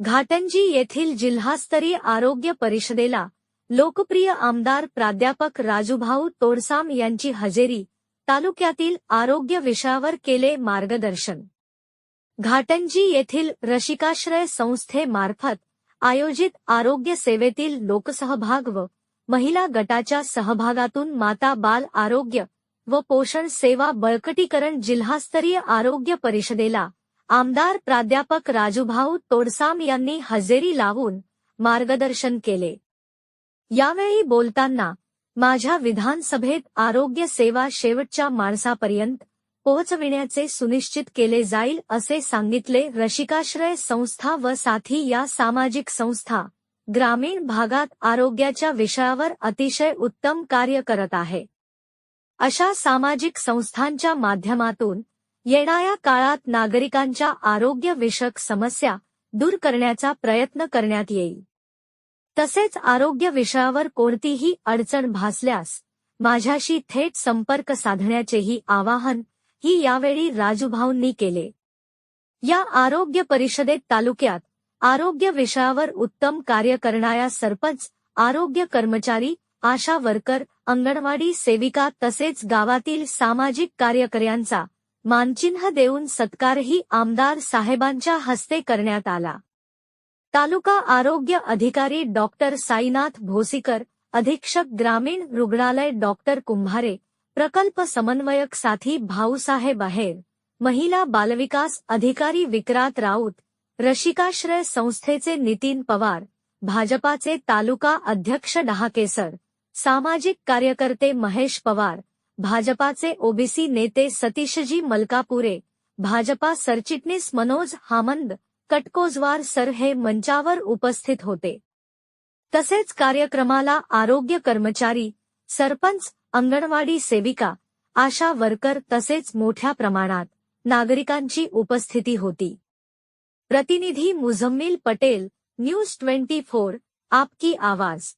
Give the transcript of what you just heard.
घाटंजी येथील जिल्हास्तरीय आरोग्य परिषदेला लोकप्रिय आमदार प्राध्यापक राजूभाऊ तोडसाम यांची हजेरी तालुक्यातील आरोग्य विषयावर केले मार्गदर्शन. घाटंजी येथील रसिकाश्रय संस्थेमार्फत आयोजित आरोग्य सेवेतील लोकसहभाग व महिला गटाच्या सहभागातून माता बाल आरोग्य व पोषण सेवा बळकटीकरण जिल्हास्तरीय आरोग्य परिषदेला आमदार प्राध्यापक राजूभाऊ तोडसाम यांनी हजेरी लावून मार्गदर्शन केले. यावेळी बोलताना माझ्या विधानसभेत आरोग्य सेवा शेवटच्या माणसापर्यंत पोहोचविण्याचे सुनिश्चित केले जाईल असे सांगितले रशिकाश्रय संस्था व साथी या सामाजिक संस्था ग्रामीण भागात आरोग्याच्या विषयावर अतिशय उत्तम कार्य करत आहे. अशा सामाजिक संस्थांच्या माध्यमातून येणाऱ्या काळात नागरिकांच्या आरोग्यविषयक समस्या दूर करण्याचा प्रयत्न करण्यात येईल. तसेच आरोग्य विषयावर कोणतीही अडचण भासल्यास माझ्याशी थेट संपर्क साधण्याचेही आवाहन ही यावेळी राजूभाऊंनी केले. या आरोग्य परिषदेत तालुक्यात आरोग्य विषयावर उत्तम कार्य करणाऱ्या सरपंच आरोग्य कर्मचारी आशा वर्कर अंगणवाडी सेविका तसेच गावातील सामाजिक कार्यकर्यांचा मानचिन्ह देऊन सत्कारही आमदार साहेबांच्या हस्ते करण्यात आला. तालुका आरोग्य अधिकारी डॉक्टर साईनाथ भोसीकर अधीक्षक ग्रामीण रुग्णालय डॉक्टर कुंभारे प्रकल्प समन्वयक साथी भाऊसाहेब आहेर महिला बालविकास अधिकारी विक्रांत राऊत रशिकाश्रय संस्थेचे नितीन पवार भाजपाचे तालुका अध्यक्ष डहाकेसर सामाजिक कार्यकर्ते महेश पवार भाजपाचे ओबीसी नेते सतीशजी मलकापुरे भाजपा सरचिटणीस मनोज हामंद कटकोजवार सर हे मंचावर उपस्थित होते. तसेच कार्यक्रमाला आरोग्य कर्मचारी सरपंच अंगणवाडी सेविका आशा वर्कर तसेच मोठ्या प्रमाणात नागरिकांची उपस्थिती होती. प्रतिनिधी Muzammil Patel news twenty four आपकी आवाज.